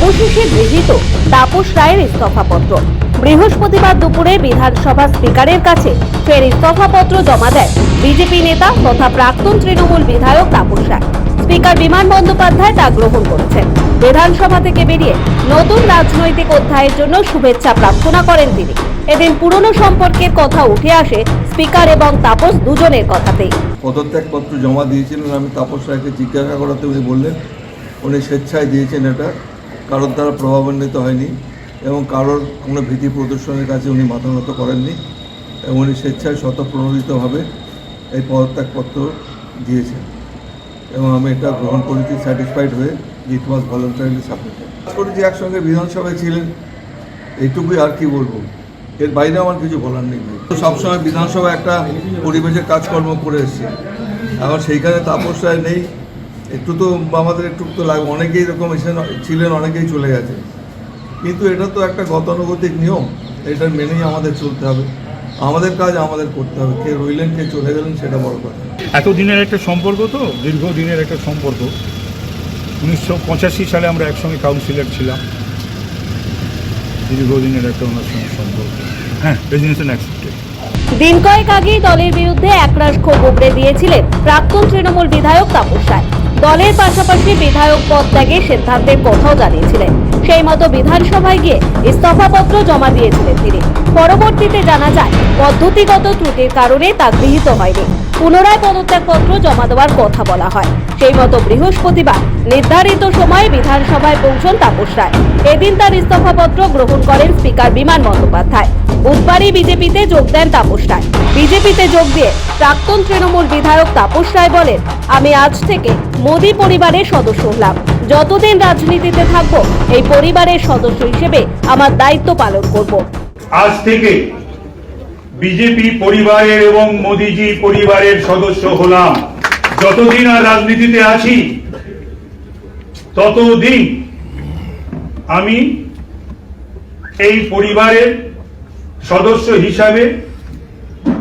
অবশেষে গৃহীত তাপস রায়ের ইস্তফাপত্র। বৃহস্পতিবার দুপুরে বিধানসভা স্পিকারের কাছে ফের ইস্তফাপত্র জমা দেয় বিজেপি নেতা তথা প্রাক্তন তৃণমূল বিধায়ক তাপস রায়। স্পিকার বিমান বন্দ্যোপাধ্যায় তা গ্রহণ করেছেন। বিধানসভা থেকে বেরিয়ে নতুন রাজনৈতিক অধ্যায়ের জন্য শুভেচ্ছা প্রার্থনা করেন তিনি। এদিন পুরনো সম্পর্কের কথা উঠে আসে স্পিকার এবং তাপস দুজনের কথাতেই। পদত্যাগপত্র জমা দিয়েছিলেন। আমি তাপস রায়কে জিজ্ঞাসা করাতে উনি বললেন, উনি স্বেচ্ছায় দিয়েছেন এটা। কারোর দ্বারা প্রভাবান্বিত হয়নি এবং কারোর কোনো ভীতি প্রদর্শনের কাছে উনি মাথা নত করেননি এবং উনি স্বেচ্ছায় স্বতঃপ্রণোদিতভাবে এই পদত্যাগপত্র দিয়েছেন এবং আমি এটা গ্রহণ করেছি স্যাটিসফাইড হয়ে ইট ওয়াজ ভলেন্টারিলি সাবমিটেড করেছি একসঙ্গে বিধানসভায় ছিলেন, এইটুকুই আর কি বলব। এর বাইরে আমার কিছু বলার নেই। তো সবসময় বিধানসভা একটা পরিবেশের কাজকর্ম করে এসেছি। এখন সেইখানে তাপস নেই একটু তো আমাদের একটু তো লাগবে অনেকেই এরকম এসে ছিলেন অনেকেই চলে গেছে। কিন্তু এটা তো একটা গতানুগতিক নিয়ম এটা মেনেই আমাদের চলতে হবে। আমাদের কাজ আমাদের করতে হবে কে রইলেন কে চলে গেলেন সেটা বড় কথা। এতদিনের একটা সম্পর্ক তো দীর্ঘদিনের একটা সম্পর্ক। উনিশশো পঁচাশি সালে আমরা একসঙ্গে কাউন্সিলর ছিলাম। দীর্ঘদিনের একটা ওনার সঙ্গে সম্পর্ক। হ্যাঁ রেজিনেশন অ্যাকসেপ্টেড দিন কয়েক আগেই দলের বিরুদ্ধে একরাশ ক্ষোভ উগড়ে দিয়েছিলেন প্রাক্তন তৃণমূল বিধায়ক তাপস রায়। দলের পাশাপাশি বিধায়ক পদ ত্যাগের সিদ্ধান্তের কথাও জানিয়েছিলেন। সেই মতো বিধানসভায় গিয়ে ইস্তফাপত্র জমা দিয়েছিলেন তিনি। পরবর্তীতে জানা যায়, পদ্ধতিগত ত্রুটির কারণে তা গৃহীত হয়নি। পুনরায় পদত্যাগপত্র জমা দেওয়ার কথা বলা হয়। সেই মতো বৃহস্পতিবার নির্ধারিত সময়ে বিধানসভায় পৌঁছন তাপস রায়। এদিন তার ইস্তফাপত্র গ্রহণ করেন স্পিকার বিমান বন্দ্যোপাধ্যায়। বুধবারই বিজেপিতে যোগ দেন তাপস রায়। বিজেপিতে যোগ দিয়ে প্রাক্তন তৃণমূল বিধায়ক তাপস রায় বলেন, আমি আজ থেকে মোদী পরিবারের সদস্য হলাম। যতদিন রাজনীতিতে থাকব, এই পরিবারের সদস্য হিসেবে আমার দায়িত্ব পালন করব। আজ থেকে বিজেপি পরিবারের এবং মোদিজি পরিবারের সদস্য হলাম। যতদিন আর রাজনীতিতে আছি, ততদিন আমি এই পরিবারের সদস্য হিসাবে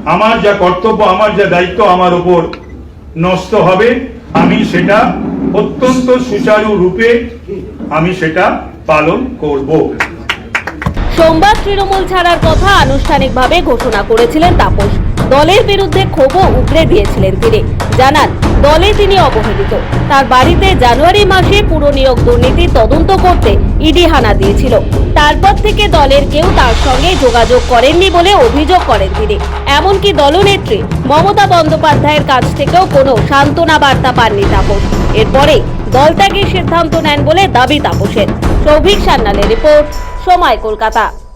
আমার যা কর্তব্য, আমার যা দায়িত্ব আমার উপর নষ্ট হবে, আমি সেটা অত্যন্ত সুচারু রূপে আমি সেটা পালন করব। সোমবার তৃণমূল ছাড়ার কথা আনুষ্ঠানিকভাবে ঘোষণা করেছিলেন তাপস। দলের বিরুদ্ধে ক্ষোভও উগড়ে দিয়েছিলেন তিনি। জানান, দলে তিনি অবহেলিত। তার বাড়িতে জানুয়ারি মাসে পুরনিয়োগ দুর্নীতি তদন্ত করতে ইডি হানা দিয়েছিল। তারপর থেকে দলের কেউ তার সঙ্গে যোগাযোগ করেননি বলে অভিযোগ করেন তিনি। এমনকি দলনেত্রী মমতা বন্দ্যোপাধ্যায়ের কাছ থেকেও কোনো সান্ত্বনা বার্তা পাননি তাপস। এরপরে দল ত্যাগের সিদ্ধান্ত নেন বলে দাবি তাপসের। সৌভিক সান্যালের রিপোর্ট সময় কলকাতা।